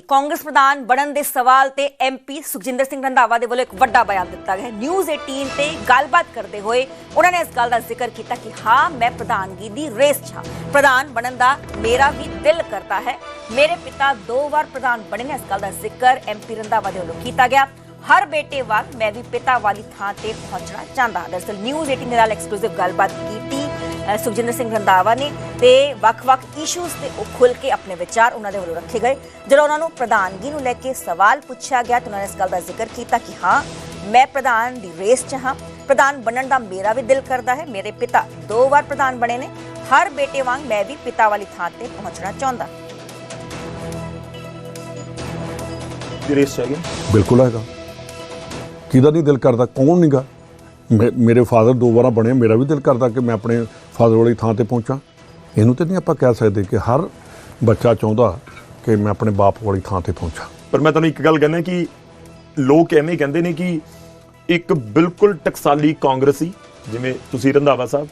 ਕਾਂਗਰਸ ਪ੍ਰਧਾਨ ਬਣਨ ਦੇ ਸਵਾਲ ਤੇ ਐਮਪੀ ਸੁਖਜਿੰਦਰ ਸਿੰਘ ਰੰਧਾਵਾ ਦੇ ਵੱਲੋਂ ਇੱਕ ਵੱਡਾ ਬਿਆਨ ਦਿੱਤਾ ਗਿਆ ਨਿਊਜ਼ 18 ਤੇ ਗੱਲਬਾਤ ਕਰਦੇ ਹੋਏ ਉਹਨਾਂ ਨੇ ਇਸ ਗੱਲ ਦਾ ਜ਼ਿਕਰ ਕੀਤਾ ਕਿ ਹਾਂ, ਮੈਂ ਪ੍ਰਧਾਨਗੀ ਦੀ ਰੇਸ 'ਚ ਹਾਂ। ਪ੍ਰਧਾਨ ਬਣਨ ਦਾ ਮੇਰਾ ਵੀ ਦਿਲ ਕਰਦਾ ਹੈ। ਮੇਰੇ ਪਿਤਾ ਦੋ ਵਾਰ ਪ੍ਰਧਾਨ ਬਣੇ ਨੇ, ਇਸ ਗੱਲ ਦਾ ਜ਼ਿਕਰ ਐਮਪੀ ਰੰਧਾਵਾ ਦੇ ਵੱਲੋਂ ਕੀਤਾ ਗਿਆ। ਹਰ ਬੇਟੇ ਵਾਂਗ ਮੈਂ ਵੀ ਪਿਤਾ ਵਾਲੀ ਥਾਂ ਤੇ ਪਹੁੰਚਣਾ ਚਾਹੁੰਦਾ ਹਾਂ। ਦਰਅਸਲ ਨਿਊਜ਼ 18 ਦੇ ਨਾਲ ਐਕਸਕਲੂਸਿਵ ਗੱਲਬਾਤ ਕੀਤੀ ਸੁਖਜਿੰਦਰ ਸਿੰਘ ਰੰਧਾਵਾ ਨੇ ਤੇ ਵੱਖ-ਵੱਖ ਇਸ਼ੂਜ਼ ਤੇ ਉਹ ਖੁੱਲ ਕੇ ਆਪਣੇ ਵਿਚਾਰ ਉਹਨਾਂ ਦੇ ਵੱਲੋਂ ਰੱਖੇ ਗਏ। ਜਦੋਂ ਉਹਨਾਂ ਨੂੰ ਪ੍ਰਧਾਨਗੀ ਨੂੰ ਲੈ ਕੇ ਸਵਾਲ ਪੁੱਛਿਆ ਗਿਆ ਤਾਂ ਉਹਨਾਂ ਨੇ ਇਸ ਗੱਲ ਦਾ ਜ਼ਿਕਰ ਕੀਤਾ ਕਿ ਹਾਂ ਮੈਂ ਪ੍ਰਧਾਨ ਦੀ ਰੇਸ 'ਚ ਹਾਂ। ਪ੍ਰਧਾਨ ਬਣਨ ਦਾ ਮੇਰਾ ਵੀ ਦਿਲ ਕਰਦਾ ਹੈ। ਮੇਰੇ ਪਿਤਾ ਦੋ ਵਾਰ ਪ੍ਰਧਾਨ ਬਣੇ ਨੇ। ਹਰ ਬੇਟੇ ਵਾਂਗ ਮੈਂ ਵੀ ਪਿਤਾ ਵਾਲੀ ਥਾਂ ਤੇ ਪਹੁੰਚਣਾ ਚਾਹੁੰਦਾ। ਦੀ ਰੇਸ ਚ ਹੈਗੇ? ਬਿਲਕੁਲ ਹੈਗਾ। ਕਿਹਦਾ ਨਹੀਂ ਦਿਲ ਕਰਦਾ? ਕੌਣ ਨਹੀਂਗਾ ਮੇਰੇ ਫਾਦਰ ਦੋ ਵਾਰਾਂ ਬਣੇ ਮੇਰਾ ਵੀ ਦਿਲ ਕਰਦਾ ਕਿ ਮੈਂ ਆਪਣੇ ਫਾਦਰ ਵਾਲੀ ਥਾਂ ਤੇ ਪਹੁੰਚਾਂ। ਇਹਨੂੰ ਤੇ ਨਹੀਂ ਆਪਾਂ ਕਹਿ ਸਕਦੇ ਕਿ ਹਰ ਬੱਚਾ ਚਾਹੁੰਦਾ ਕਿ ਮੈਂ ਆਪਣੇ ਬਾਪ ਵਾਲੀ ਥਾਂ ਤੇ ਪਹੁੰਚਾਂ। ਪਰ ਮੈਂ ਤੁਹਾਨੂੰ ਇੱਕ ਗੱਲ ਕਹਿੰਦਾ ਕਿ ਲੋਕ ਐਵੇਂ ਕਹਿੰਦੇ ਨੇ ਕਿ ਇੱਕ ਬਿਲਕੁਲ ਟਕਸਾਲੀ ਕਾਂਗਰਸੀ ਜਿਵੇਂ ਤੁਸੀਂ ਰੰਧਾਵਾ ਸਾਹਿਬ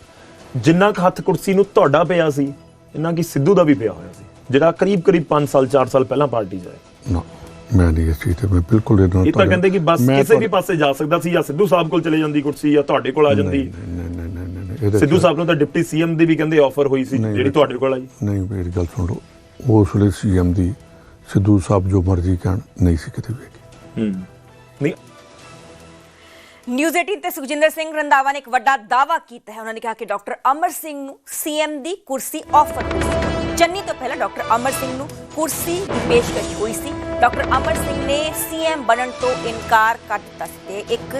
ਜਿੰਨਾ ਕੁ ਹੱਥ ਕੁਰਸੀ ਨੂੰ ਤੁਹਾਡਾ ਪਿਆ ਸੀ ਇੰਨਾ ਕਿ ਸਿੱਧੂ ਦਾ ਵੀ ਪਿਆ ਹੋਇਆ ਸੀ ਜਿਹੜਾ ਕਰੀਬ ਕਰੀਬ 5 ਸਾਲ 4 ਸਾਲ ਪਹਿਲਾਂ ਪਾਰਟੀ ਆਇਆ। ਨਾ ਮੈਂ ਨਹੀਂ ਇਸ ਚੀਜ਼ ਤੇ ਮੈਂ ਬਿਲਕੁਲ ਇਹ ਤਾਂ ਕਹਿੰਦੇ ਕਿ ਬਸ ਕਿਸੇ ਵੀ ਪਾਸੇ ਜਾ ਸਕਦਾ ਸੀ ਜਾਂ ਸਿੱਧੂ ਸਾਹਿਬ ਕੋਲ ਚਲੇ ਜਾਂਦੀ ਕੁਰਸੀ ਜਾਂ ਤੁਹਾਡੇ ਕੋਲ ਆ ਜਾਂਦੀ। ਸਿੱਧੂ ਸਾਹਿਬ ਨੂੰ ਤਾਂ ਡਿਪਟੀ ਸੀਐਮ ਦੀ ਵੀ ਕਹਿੰਦੇ ਆਫਰ ਹੋਈ ਸੀ ਜਿਹੜੀ। ਤੁਹਾਡੇ ਕੋਲ ਆਈ। ਨਹੀਂ ਮੇਰੀ ਗੱਲ ਸੁਣ। ਲਓ ਉਸ ਵੇਲੇ ਸੀਐਮ ਦੀ ਸਿੱਧੂ ਸਾਹਿਬ ਜੋ ਮਰਜ਼ੀ ਕਹਿਣ ਨਹੀਂ ਸੀ ਕਿਤੇ ਵੇਖੀ ਹੂੰ। ਨਹੀਂ ਨਿਊਜ਼ 18 ਤੇ ਸੁਖਜਿੰਦਰ ਸਿੰਘ ਰੰਧਾਵਾ ਨੇ ਇੱਕ ਵੱਡਾ ਦਾਅਵਾ ਕੀਤਾ ਹੈ। ਉਹਨਾਂ ਨੇ ਕਿਹਾ ਕਿ ਡਾਕਟਰ ਅਮਰ ਸਿੰਘ ਨੂੰ ਸੀਐਮ ਦੀ ਕੁਰਸੀ ਆਫਰ ਹੋਈ ਸੀ। ਚੰਨੀ ਤੋਂ ਪਹਿਲਾਂ ਡਾਕਟਰ ਅਮਰ ਸਿੰਘ ਨੂੰ ਕੁਰਸੀ ਦੀ ਪੇਸ਼ਕਸ਼ ਹੋਈ ਸੀ। ਡਾਕਟਰ ਅਮਰ ਸਿੰਘ ਨੇ ਸੀਐਮ ਬਣਨ ਤੋਂ ਇਨਕਾਰ ਕਰ ਦਿੱਤਾ ਸੀ ਤੇ ਇੱਕ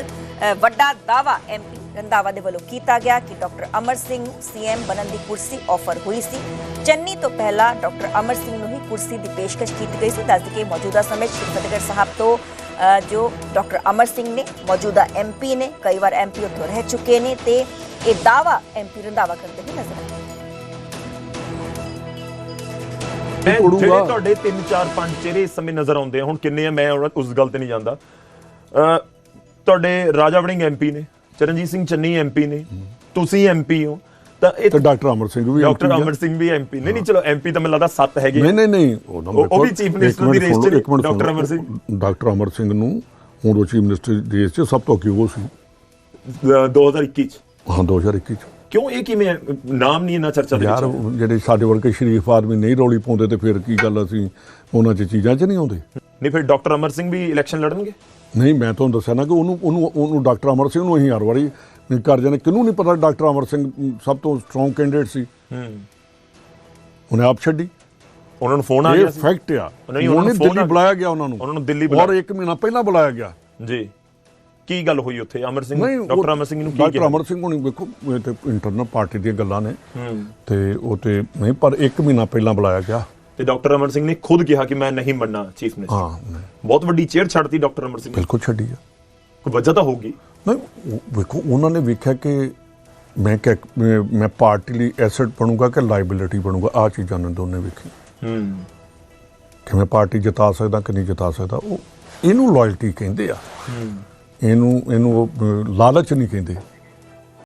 ਵੱਡਾ ਦਾਅਵਾ ਐਮਪੀ ਰੰਧਾਵਾ ਦੇ ਵੱਲੋਂ ਕੀਤਾ ਗਿਆ ਕਿ ਡਾਕਟਰ ਅਮਰ ਸਿੰਘ ਨੂੰ ਸੀਐਮ ਬਣਨ ਦੀ ਕੁਰਸੀ ਆਫਰ ਹੋਈ ਸੀ। ਚੰਨੀ ਤੋਂ ਪਹਿਲਾਂ ਡਾਕਟਰ ਅਮਰ ਸਿੰਘ ਨੂੰ ਹੀ ਕੁਰਸੀ ਦੀ ਪੇਸ਼ਕਸ਼ ਕੀਤੀ ਗਈ ਸੀ। ਦੱਸਦੇ ਕਿ ਮੌਜੂਦਾ ਸਮੇਂ ਸ਼੍ਰੀ ਫਤਿਹਗੜ੍ਹ ਸਾਹਿਬ ਤੋਂ ਜੋ ਡਾਕਟਰ ਅਮਰ ਸਿੰਘ ਨੇ ਮੌਜੂਦਾ ਐਮਪੀ ਨੇ ਕਈ ਵਾਰ ਐਮਪੀ ਉੱਥੋਂ ਰਹਿ ਚੁੱਕੇ ਨੇ ਤੇ ਇਹ ਦਾਵਾ ਐਮਪੀ ਰੰਧਾਵਾ ਕਰਦੇ ਹੋਏ ਨਜ਼ਰ ਆਏ। ਮੈਂ ਉੜੂਗਾ। ਜਿਹੜੇ ਤੁਹਾਡੇ 3 4 5 ਚਿਹਰੇ ਇਸ ਸਮੇਂ ਨਜ਼ਰ ਆਉਂਦੇ ਆ ਹੁਣ ਕਿੰਨੇ ਆ ਮੈਂ ਉਸ ਗੱਲ ਤੇ ਨਹੀਂ ਜਾਂਦਾ। ਤੁਹਾਡੇ ਰਾਜਾ ਵੜਿੰਗ ਐਮਪੀ ਨੇ ਚਰਨਜੀਤ ਸਿੰਘ ਚੰਨੀ ਐਮਪੀ ਨੇ ਤੁਸੀਂ ਐਮਪੀ ਹੋ ਤਾਂ ਇਹ ਤੇ ਡਾਕਟਰ ਅਮਰ ਸਿੰਘ ਵੀ ਡਾਕਟਰ। ਅਮਰ ਸਿੰਘ ਵੀ ਐਮਪੀ ਨਹੀਂ ਨਹੀਂ ਚਲੋ ਐਮਪੀ ਤਾਂ ਮੈਨੂੰ ਲੱਗਦਾ 7 ਹੈਗੇ। ਨਹੀਂ ਨਹੀਂ ਨਹੀਂ ਉਹ ਵੀ chief minister ਦੀ race 'ਚ ਡਾਕਟਰ ਅਮਰ ਸਿੰਘ। ਡਾਕਟਰ ਅਮਰ ਸਿੰਘ ਨੂੰ ਹੁਣ ਉਹ ਚੀਫ ਮਿਨਿਸਟਰ ਦੀ ਰੇਸ 'ਚ ਸਭ ਤੋਂ ਅੱਗੇ ਉਹ ਸੀ। ਅ, 2021 ਚ। ਹਾਂ 2021 ਚ। ਕਿਉਂ ਇਹ ਕਿਵੇਂ? ਨਾਮ ਨਹੀਂ ਇੰਨਾ ਚਰਚਾ ਦੇ ਯਾਰ ਵਿੱਚ ਜਿਹੜੇ ਸਾਡੇ ਵਰਗੇ ਸ਼ਰੀਫ ਆਦਮੀ ਨਹੀਂ ਰੌਲੀ ਪਾਉਂਦੇ ਤੇ ਫਿਰ ਕੀ ਗੱਲ ਅਸੀਂ ਉਹਨਾਂ 'ਚ ਚੀਜ਼ਾਂ 'ਚ ਨਹੀਂ ਆਉਂਦੇ? ਨਹੀਂ ਫਿਰ ਡਾਕਟਰ ਅਮਰ ਸਿੰਘ ਵੀ ਇਲੈਕਸ਼ਨ ਲੜਨਗੇ? ਨਹੀਂ ਮੈਂ ਤੁਹਾਨੂੰ ਦੱਸਿਆ ਨਾ ਕਿ ਉਹਨੂੰ ਉਹਨੂੰ ਉਹਨੂੰ ਡਾਕਟਰ ਅਮਰ ਸਿੰਘ ਨੂੰ ਅਸੀਂ ਹਰ ਵਾਰੀ ਕਰ ਜਾਂਦੇ ਕਿਹਨੂੰ ਨਹੀਂ ਪਤਾ ਡਾਕਟਰ ਅਮਰ ਸਿੰਘ ਸਭ ਤੋਂ ਸਟਰੋਂਗ ਕੈਂਡੀਡੇਟ ਸੀ? ਹੂੰ। ਉਹਨੇ ਆਪ ਛੱਡੀ। ਉਹਨਾਂ ਨੂੰ ਫੋਨ ਆ ਇਹ ਗਿਆ ਸੀ। ਫੈਕਟ ਆ। ਉਹਨਾਂ ਨੂੰ ਦਿੱਲੀ ਬੁਲਾਇਆ ਗਿਆ ਉਹਨਾਂ ਨੂੰ। ਉਹਨਾਂ ਨੂੰ ਦਿੱਲੀ ਔਰ ਬੁਲਾਇਆ। ਇੱਕ ਮਹੀਨਾ ਪਹਿਲਾਂ ਬੁਲਾਇਆ ਗਿਆ। ਜੀ। ਕੀ ਗੱਲ ਹੋਈ ਉੱਥੇ? ਅਮਰ ਸਿੰਘ ਡਾਕਟਰ ਅਮਰ ਸਿੰਘ ਨੂੰ ਕੀ ਡਾਕਟਰ ਅਮਰ ਸਿੰਘ ਹੁਣੀ ਵੇਖੋ ਇਹ ਤੇ ਇੰਟਰਨਲ ਪਾਰਟੀ ਦੀਆਂ ਗੱਲਾਂ ਨੇ। ਹੂੰ। ਤੇ ਉਹ ਤੇ ਨਹੀਂ ਪਰ ਇੱਕ ਮਹੀਨਾ ਪਹਿਲਾਂ ਬੁਲਾਇਆ ਗਿਆ। ਤੇ ਡਾਕਟਰ ਅਮਰ ਸਿੰਘ ਨੇ ਖੁਦ ਕਿਹਾ ਕਿ ਮੈਂ ਨਹੀਂ ਬਣਨਾ ਚੀਫ ਮਿਨਿਸਟਰ। ਹਾਂ ਬਹੁਤ ਵੱਡੀ ਚੇਅਰ ਛੱਡਤੀ ਡਾਕਟਰ ਅਮਰ ਸਿੰਘ ਨੇ। ਬਿਲਕੁਲ ਛੱਡੀ ਆ। ਕੋਈ ਵਜ੍ਹਾ ਤਾਂ ਹੋਊਗੀ। ਨਹੀਂ ਵੇਖੋ ਉਹਨਾਂ ਨੇ ਵੇਖਿਆ ਕਿ ਮੈਂ ਕਿ ਮੈਂ ਪਾਰਟੀ ਲਈ ਐਸੈਟ ਬਣੂਗਾ ਕਿ ਲਾਇਬਿਲਿਟੀ ਬਣੂਗਾ? ਆ ਚੀਜ਼ਾਂ ਨੇ ਦੋਨੇ ਵੇਖੀ ਹੂੰ। ਕਿ ਮੈਂ ਪਾਰਟੀ ਜਿਤਾ ਸਕਦਾ ਕਿ ਨਹੀਂ ਜਿਤਾ ਸਕਦਾ ਉਹ ਇਹਨੂੰ ਲਾਇਲਟੀ ਕਹਿੰਦੇ ਆ। ਇਹਨੂੰ ਇਹਨੂੰ ਉਹ, ਲਾਲਚ ਨਹੀਂ ਕਹਿੰਦੇ।